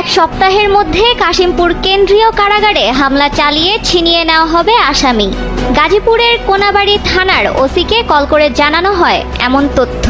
এক সপ্তাহের মধ্যে কাশিমপুর কেন্দ্রীয় কারাগারে হামলা চালিয়ে ছিনিয়ে নেওয়া হবে আসামি। গাজীপুরের কোনাবাড়ি থানার ওসিকে কল করে জানানো হয় এমন তথ্য।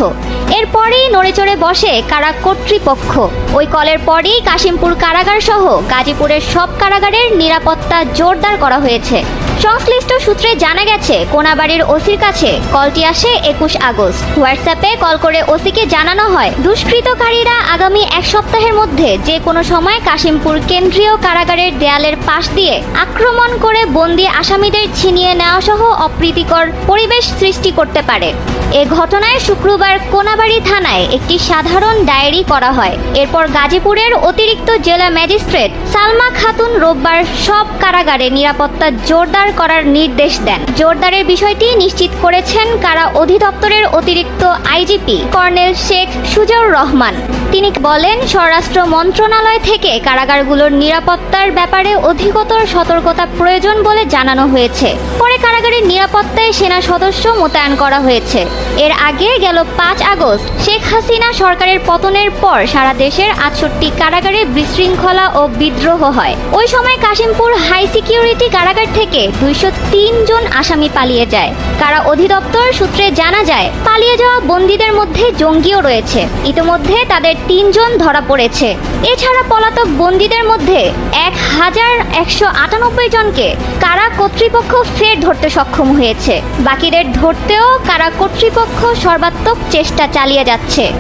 এরপরেই নড়েচড়ে বসে কারা কর্তৃপক্ষ। ওই কলের পরেই কাশিমপুর কারাগার সহ গাজীপুরের সব কারাগারের নিরাপত্তা জোরদার করা হয়েছে। সংশ্লিষ্ট সূত্রে জানা গেছে, কোনাবাড়ির ওসির কাছে কলটি আসে একুশ আগস্ট। হোয়াটসঅ্যাপে কল করে ওসিকে জানানো হয়, দুষ্কৃতকারীরা আগামী এক সপ্তাহের মধ্যে যে কোনো সময় কাশিমপুর কেন্দ্রীয় কারাগারের দেয়ালের পাশ দিয়ে আক্রমণ করে বন্দি আসামিদের ছিনিয়ে নেওয়া সহ অপ্রীতিকর পরিবেশ সৃষ্টি করতে পারে। এ ঘটনায় শুক্রবার কোনাবাড়ি থানায় একটি সাধারণ ডায়েরি করা হয়। এরপর গাজীপুরের অতিরিক্ত জেলা ম্যাজিস্ট্রেট সালমা খাতুন রোববার সব কারাগারে নিরাপত্তা জোরদার করার নির্দেশ দেন। জোরদারের বিষয়টি নিশ্চিত করেছেন কারা অধিদপ্তরের অতিরিক্ত আইজিপি কর্নেল শেখ সুজাউর রহমান। তিনি বলেন, স্বরাষ্ট্র মন্ত্রণালয় থেকে কারাগারগুলোর নিরাপত্তার ব্যাপারে অধিকতর সতর্কতা প্রয়োজন বলে জানানো হয়েছে। পরে কারাগারের নিরাপত্তায় সেনা সদস্য মোতায়েন করা হয়েছে। এর আগে গেল পাঁচ আগস্ট, শেখ হাসিনা সরকারের পতনের পর সারা দেশের আটষট্টি কারাগারে বিশৃঙ্খলা ও বিদ্রোহ হয়। ওই সময় কাশিমপুর হাই সিকিউরিটি কারাগার থেকে দুইশো জন আসামি পালিয়ে যায়। কারা অধিদপ্তর সূত্রে জানা যায়, পালিয়ে যাওয়া বন্দীদের মধ্যে জঙ্গিও রয়েছে। ইতোমধ্যে তাদের তিনজন ধরা পড়েছে। এছাড়া পলাতক বন্দীদের মধ্যে এক হাজার একশো আটানব্বই জনকে কারা কর্তৃপক্ষ ফের ধরতে সক্ষম হয়েছে। বাকিদের ধরতেও কারা কর্তৃপক্ষ সর্বাত্মক চেষ্টা চালিয়ে যাচ্ছে।